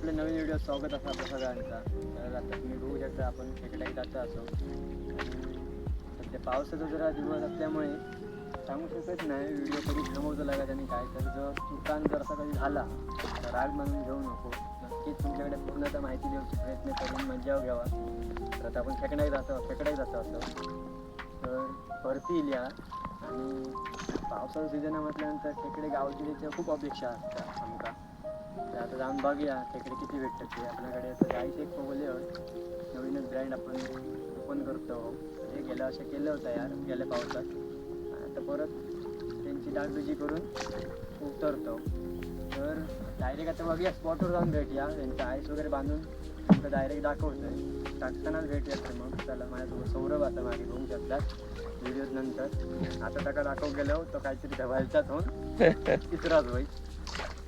आपल्या नवीन व्हिडिओ स्वागत असं आपल्या सगळ्यांचा. तर आता तुम्ही बघू शकता आपण खेकड्याही जात असो आणि सध्या पावसाचा जरा दिवस असल्यामुळे सांगू शकत नाही व्हिडिओ कधी थांबवतो लागत आणि काय. तर जर चुकान जर असा कधी झाला तर राग मानून घेऊ नको. नक्कीच तुमच्याकडे पूर्णतः माहिती देऊची प्रयत्न करून मजा घ्यावा. तर आता आपण खेकड्याही जातो खेकड्याही जातो असं. तर परती येईल या आणि पावसाचा सीझन म्हटल्यानंतर खेकडे गावची खूप अपेक्षा असतात आमका तर आता जाऊन बघूया खेकडे किती भेटतात ते. आपल्याकडे आता जायचं एक बघले नवीनच ब्रँड आपण ओपन करतो. हे गेल्या वर्षी केलं होतं यार गेल्या पावसात. आता परत त्यांची डागडुजी करून उतरतो. तर डायरेक्ट आता बघूया स्पॉटवर जाऊन भेटूया. त्यांचं आईस वगैरे बांधून तुमचं डायरेक्ट दाखवतोय. टाकतानाच भेटूया तर मग. चला माझ्यासोबत सौरभ आता मागे बघू शकतात. व्हिडिओ नंतर. आता त्याला दाखव गेलो तो काहीतरी धवायचाच होऊन तिसराच होईल.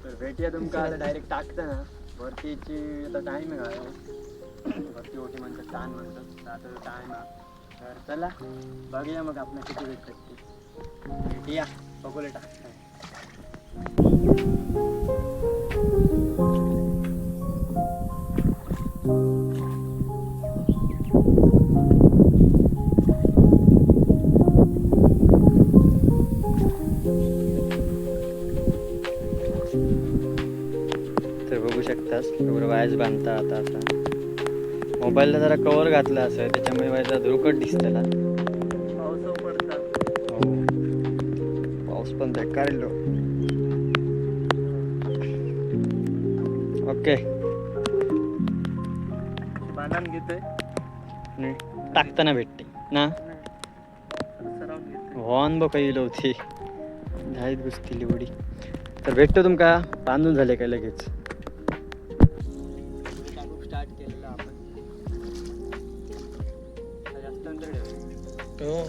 तर भेटूया तुमका आता डायरेक्ट टाकताना भरतीची आता टाईम आहे काय भरती ओटी म्हणतात ताण म्हणतात. आता टाईम आहे. तर चला बघूया मग आपण किती भेटतात ते. भेटूया बघूया टाकता बघू शकतास. एवढं वायच बांधता आता आता. मोबाईलला जरा कवर घातलं असं त्याच्यामुळे वायचा धुरकट दिसतेला हो. पाऊस पण बेकार येलो ओके. बांधून घेतोय. टाकताना भेटते ना? व्हॉन बघ काही होती धाईत घुसतील एवढी. तर भेटतो तुमका बांधून झाले काय लगेच? हो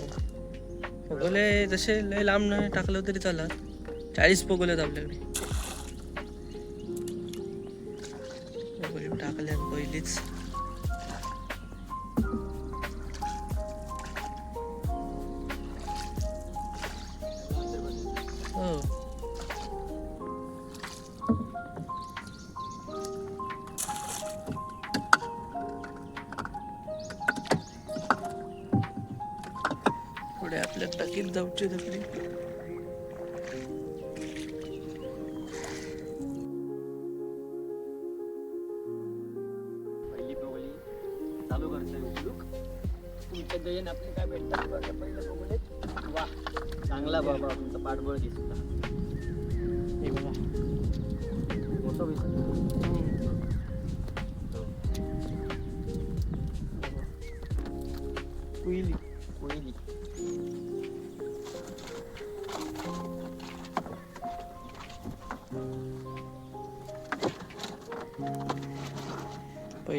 पगोले जसे लय लांब नाही टाकलं तरी चालत चाळीस पगोले आहेत आपल्याकडे. आपल्या टाकीत जाऊची दगडी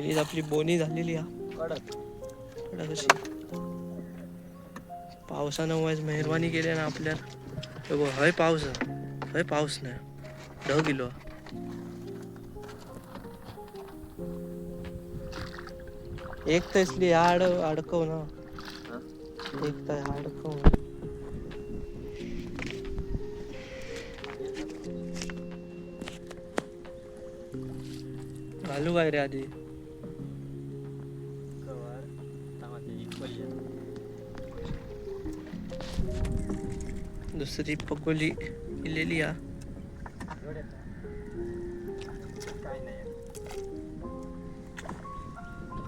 पहिलीच आपली बोनी झालेली कडक. कशी पावसानं वाज मेहरबानी केली ना आपल्याला. हे हय पाऊस. हय पाऊस नाही. ढग गेलो. एक तर इसली आड अडकव ना? एक तर अडकव. घालू काय रे आधी. दुसरी पकोली केलेली हा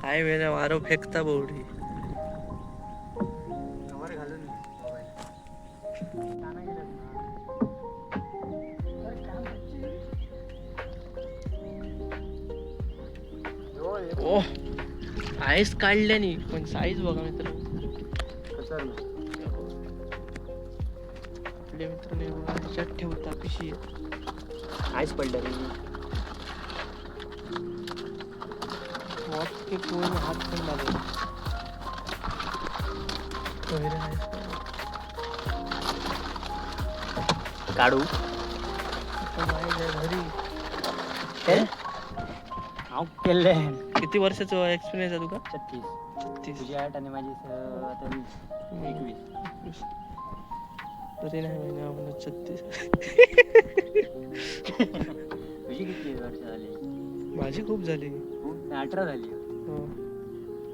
काय वेळा वारं फेकता बोवडी. मोबाईल ओ आईस काढल्यानी पण साईज बघा मित्र आपले मित्र ह्याच्यात ठेवता पिशी आईस पडलं रे. के कोण हात पण लागला काढू? घरी. केले किती वर्षाचं एक्सपिरियन्स आहे तुका छत्तीस. छत्तीस. तुझी आठ आणि माझी स- आता वीस. एकवीस. तरी नाही माहिती आम्हाला छत्तीस. तुझी किती वर्ष झाली? माझी खूप झाली. अठरा झाली. हो,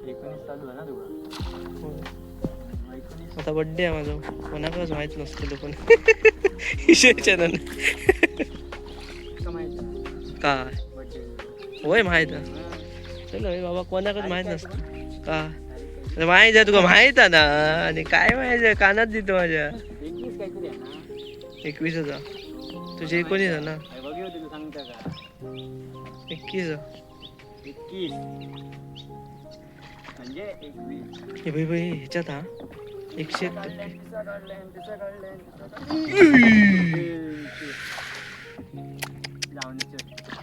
एकोणीस चालू आहे ना तुला हो. आता बड्डे आहे माझा. कोणाकच माहीत नसतं पण. ईश्वरचंदन का माहिती काय? होय माहीत चलो बाबा कोणाकच माहीत नसतं. का? अरे माहीत आहे तुका माहीत आहे ना. आणि काय माहीत आहे? कानात देतो माझ्या. एकवीस हजार. तुझे एकोणीस आहे ना? एकवीस म्हणजे एकवीस. हे भाई भाई ह्याच्यात हा? एकशे.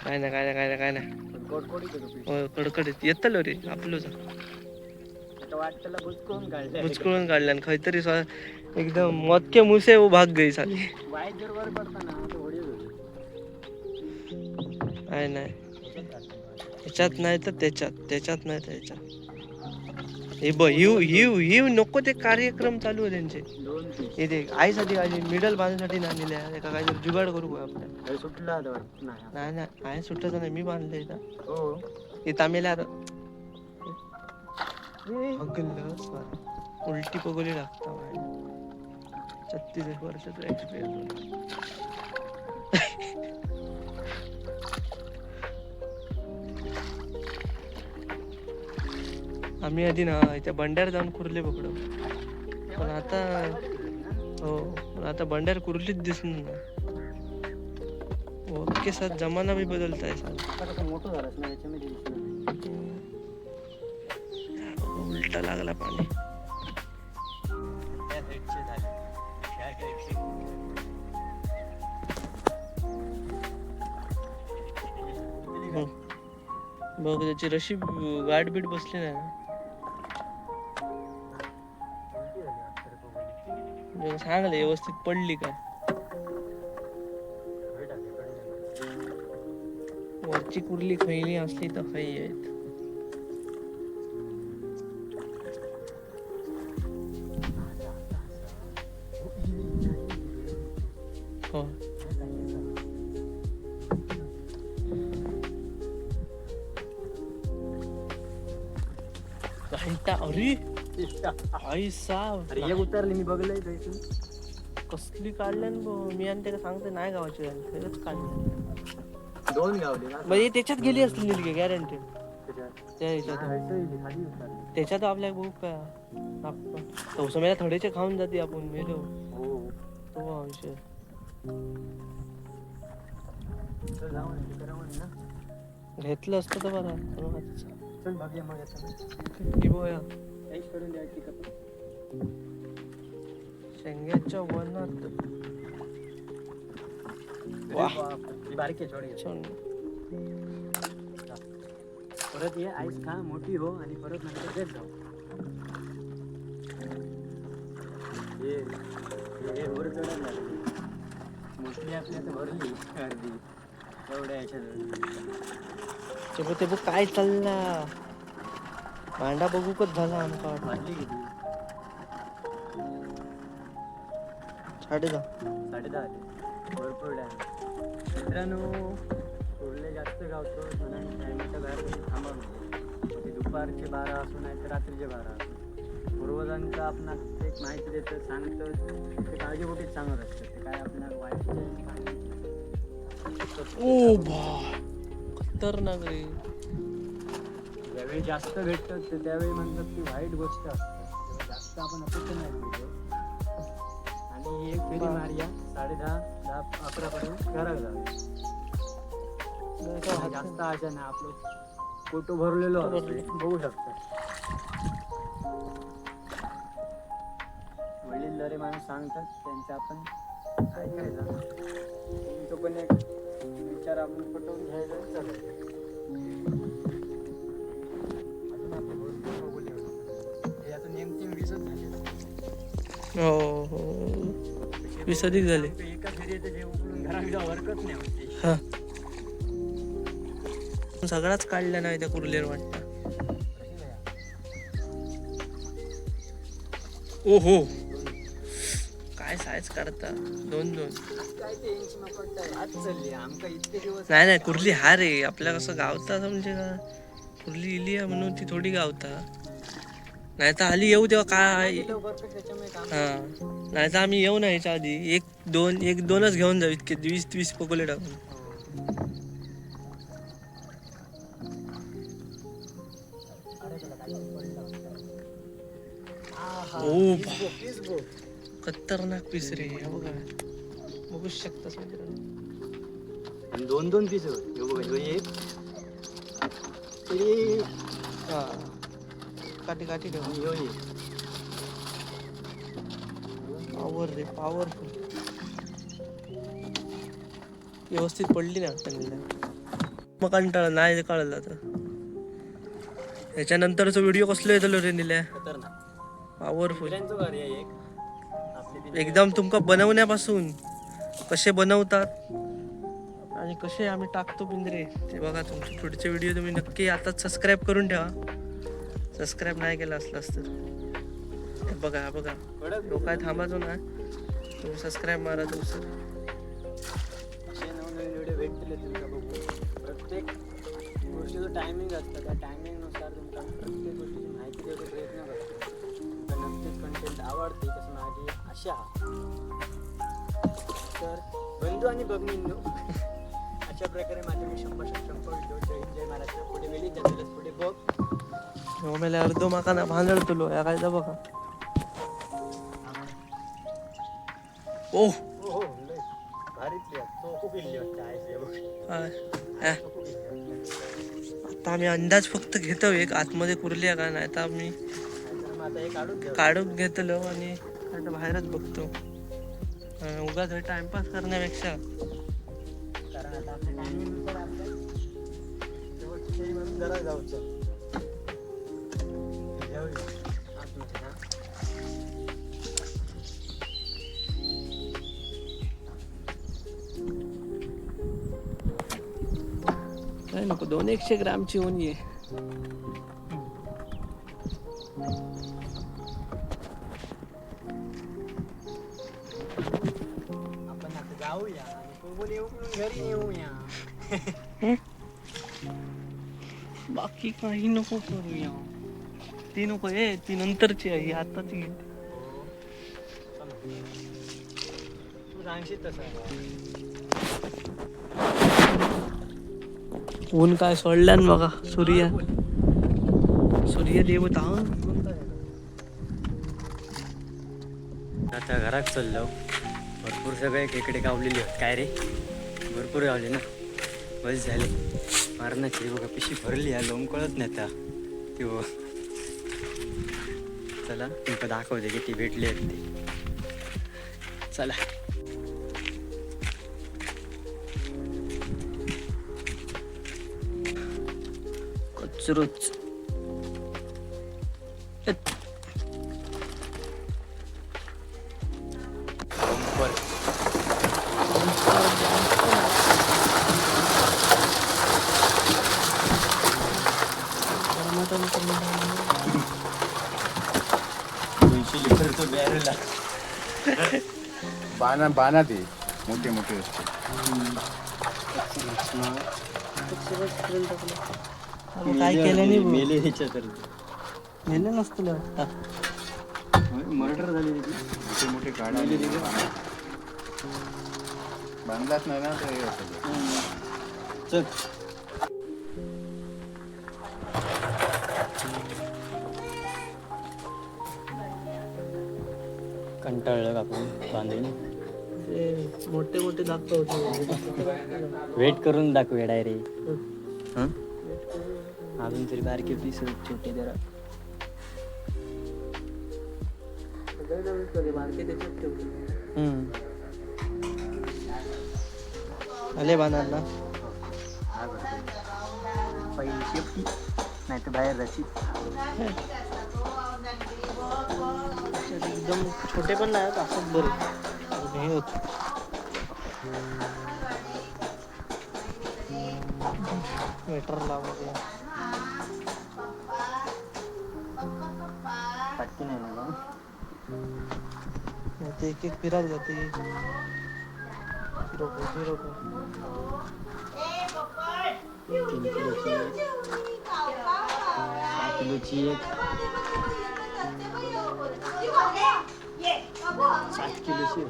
काय नाही काय नाही काय नाही काय नाही. पण कोडकोडीत. येतलो रे आपलंच बुचकळून काढले बुचकळून काढल्या. आणि एकदम मोदके मुसे वो भाग गई साली नाही काढले. ह्याच्यात नाही तर त्याच्यात त्याच्यात नाही तर ह्याच्यात हे ब हिव हिव हिव नको ते कार्यक्रम चालू आहे त्यांचे. हे ते आईसाठी काढली मिडल बांधण्यासाठी आणलेले आहे. का काहीतरी जुगाड करू का आपल्या सुटलं. नाही. नाही नाही. आहे सुटत नाही मी बांधले इथं. हो. हे तामेल्या उलटी पगोली लागता छत्तीस एक वर्षाचा एक्सपिरियन्स आम्ही आधी ना इथे बंड्यार जाऊन कुर्ले पकडू. पण आता हो पण आता बंड्यार कुर्लीच दिसणार ना ओके सर जमाना भी बदलता है मोठं दिसलं नाही. उलटा लागला पाणी. बघ त्याची रशी गाठ बीट बसली नाही ना. सांगले व्यवस्थित पडली का? वरची कुर्ली खैली असली तर खै आहेत. हो. घंटा अरे आई साब अरे एक उतरली मी बघलंय इथून? कसली काढल्यान बो मी आणि त्याला सांगते नाही गावाची खरंच काढली दोन गावले ना म्हणजे त्याच्यात गेली असतील निलगे गॅरंटी त्याच्यात. त्या हा, ह्याच्यात इथं इथे खाली उतरली. त्याच्यात आपल्या बघू का आपण तवसमेला थोडेचे खाऊन जाते आपण मेलो हो तो हा विषय चल जाऊ ना, इथे करा म्हणे ना. घेतलं असतं तर बरं पण चल मग आता. की बोया करून द्यायची का पण? शेंग्याच्या वनात. बारकी आहे. परत ये आईस खा मोठी हो आणि परत नंतर देत जाऊ. हे- हे वर चढत लागली मोठी आपली आता भरली. अर्धी एवढ्या ह्याच्यात ते बघ काय चालला. भांडा बघूकच झाला आमका वाटलं. वाटली किती? साडे दहा. साडे दहा भरपूर डॅम मित्रांनो सोडले जास्त गावतो टायमाच्या बाहेर थांबा ते दुपारचे बारा असो नाही तर रात्रीचे बारा असो. पूर्वजांचं आपण एक माहिती देतं सांगतं. ते काळजीपोटीच सांगत असतं. ते काय आपल्याला वाईट ओ बा. खतरनाक रे. ज्यावेळी जास्त भेटतं ते त्यावेळी म्हणतात की वाईट गोष्ट असते. तेव्हा जास्त आपण अपेक्षा नाही केली आणि एक फेरी मारिया साडे दहा दहा अकरा पर्यंत घरात जाऊ जास्त आशा नाही आपलं फोटो भरलेलो असतो. बघू शकता. वडीलधारे माणूस सांगतात त्यांचं आपण ऐकायचं आपण पटवून घ्यायचा. हे वीसच झाले. हो हो. वीस अधिक झाले. एका फेरीत जे उकळून घरात जाऊ हरकत नाही होती. हा. सगळाच काढला नाही त्या कुर्लेर वाटतं. ओ हो काय साईज काढता दोन दोन. नाही नाही कुर्ली हा रे. आपल्या कसं गावता म्हणजे का? कुर्ली इली आहे म्हणून ती थोडी गावता. नाही तर आली येऊ तेव्हा काय हा. नाही तर आम्ही येऊ ना याच्या आधी. एक दोन एक दोनच घेऊन जाऊ इतके वीस वीस पकोले टाकून. ओ बा. खतरनाक पीस रे हे बघा. बघू शकतास मित्रांनो. आणि दोन दोन पीस ह्यो बघ. ह्यो एक. तरी हा. काठी काठी ठेव. ह्यो एक. पॉवर रे पॉवरफुल व्यवस्थित पडली नाही वाटतं मग कंटाळा नाही कळलं आता. याच्यानंतरचा व्हिडिओ कसलो येतलो रे निल्या? खतरनाक. पॉवरफुल एक. एकदम तुमका बनवण्यापासून कसे बनवतात? आणि कसे आम्ही टाकतो पिंजरे? ते बघा तुमचे पुढचे व्हिडिओ तुम्ही नक्की आताच सबस्क्राईब करून ठेवा. सबस्क्राईब नाही केलं असलास तर. हे बघा हा बघा. लोक थांबायचो ना तुम्ही सबस्क्राईब मारा सर असे नवनवीन व्हिडिओ भेटतील तुमका बघू प्रत्येक गोष्टीचं टायमिंग असतं. त्या आशा तर बंधू आणि भगिनींनो अशा प्रकारे माझे मी शंभर शंभर व्हिडिओ जय जय महाराष्ट्र. पुढे वेळी जातीलच पुढे बघ. मेले अर्धो माका ना तुलो या काय बघा ओ हो हो भारीतली. तो खूप इल्ली वाटते. आता आम्ही अंदाज फक्त घेतो एक आतमध्ये कुरली आहे का नाही तर आम्ही. काढून घेतलो आणि आता बाहेरच बघतो. उगाच टाइमपास करण्यापेक्षा. कारण आता आपल्या जरा जाऊचं नको दोन एकशे ग्रामची ऊन ये. जाऊया. आणि कोबोली उकळून घरी नेऊया बाकी काही नको करूया. ती नको ये ती नंतरची आहे ही आताची. घे. तू सांगशील तसं. ऊन काय सोडल्यान बघा सूर्य. सूर्य देवता आता घरात चाललो. भरपूर सगळे खेकडे गावलेले आहेत. काय रे? भरपूर गावले ना? बस झाले. मारण्याची बघा पिशी भरली आहे लोम कळत नाही आता. ती बघ. चला तुमका दाखवते किती भेटली आहेत ते. चला. कचरोच. बाना बाना ते. मोठे मोठे असते काय केलं नाही. मेले ह्याच्या तर मेलं नसतं मर्डर झाली मोठे मोठे काढा. बांधलाच नाही ना तर हे. चल. कंटाळलं का आपण बांधून? ते मोठे मोठे दाखवतो. वेट करून दाखवूया डायरेक्ट हं? अजून तरी बारके पीस छोटे जरा. आले बाणार ना पहिली शेपटी नाही तर बाहेर जायची एकदम छोटे पण नाही असंच बरे. हे होत. मीटरला वगैरे पटकी नाही ना. ते एक एक फिरत जाते. फिरवतो फिरवतो. तीन किलोची एक. सात किलोची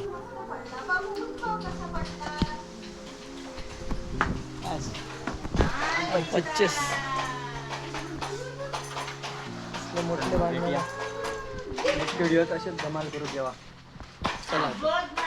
पच्चीस मोठे बांधले नेक्स्ट व्हिडिओत असेच धमाल करू जेव्हा चला.